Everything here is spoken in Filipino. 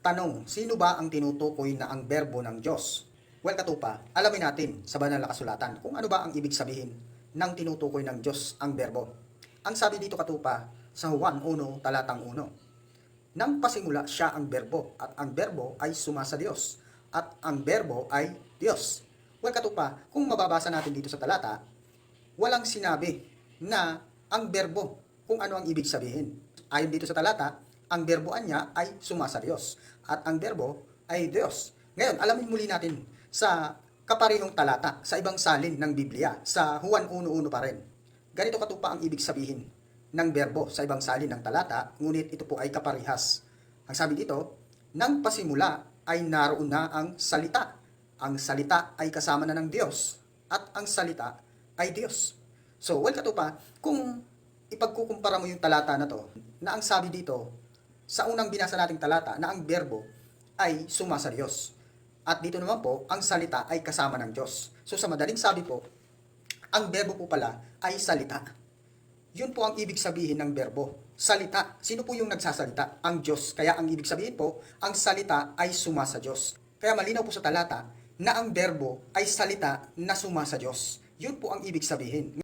Tanong, sino ba ang tinutukoy na ang berbo ng Diyos? Well, katupa, alamin natin sa banal na kasulatan kung ano ba ang ibig sabihin ng tinutukoy ng Diyos ang berbo. Ang sabi dito katupa sa Juan 1 talatang 1. Nang pasimula siya ang berbo at ang berbo ay suma sa Diyos at ang berbo ay Diyos. Well, katupa, kung mababasa natin dito sa talata, walang sinabi na ang berbo kung ano ang ibig sabihin. Ayon dito sa talata, ang berboan niya ay suma sa Diyos at ang berbo ay Diyos. Ngayon, alamin muli natin sa kaparehong talata sa ibang salin ng Biblia sa Juan 1.1 pa rin. Ganito katupa ang ibig sabihin ng berbo sa ibang salin ng talata, ngunit ito po ay kaparehas. Ang sabi dito, nang pasimula ay naroon na ang salita. Ang salita ay kasama na ng Diyos at ang salita ay Diyos. So, well katupa, kung ipagkukumpara mo yung talata na to, na ang sabi dito, sa unang binasa nating talata, na ang berbo ay suma sa Diyos. At dito naman po, ang salita ay kasama ng Diyos. So sa madaling sabi po, ang berbo po pala ay salita. Yun po ang ibig sabihin ng berbo. Salita. Sino po yung nagsasalita? Ang Diyos. Kaya ang ibig sabihin po, ang salita ay suma sa Diyos. Kaya malinaw po sa talata na ang berbo ay salita na suma sa Diyos. Yun po ang ibig sabihin.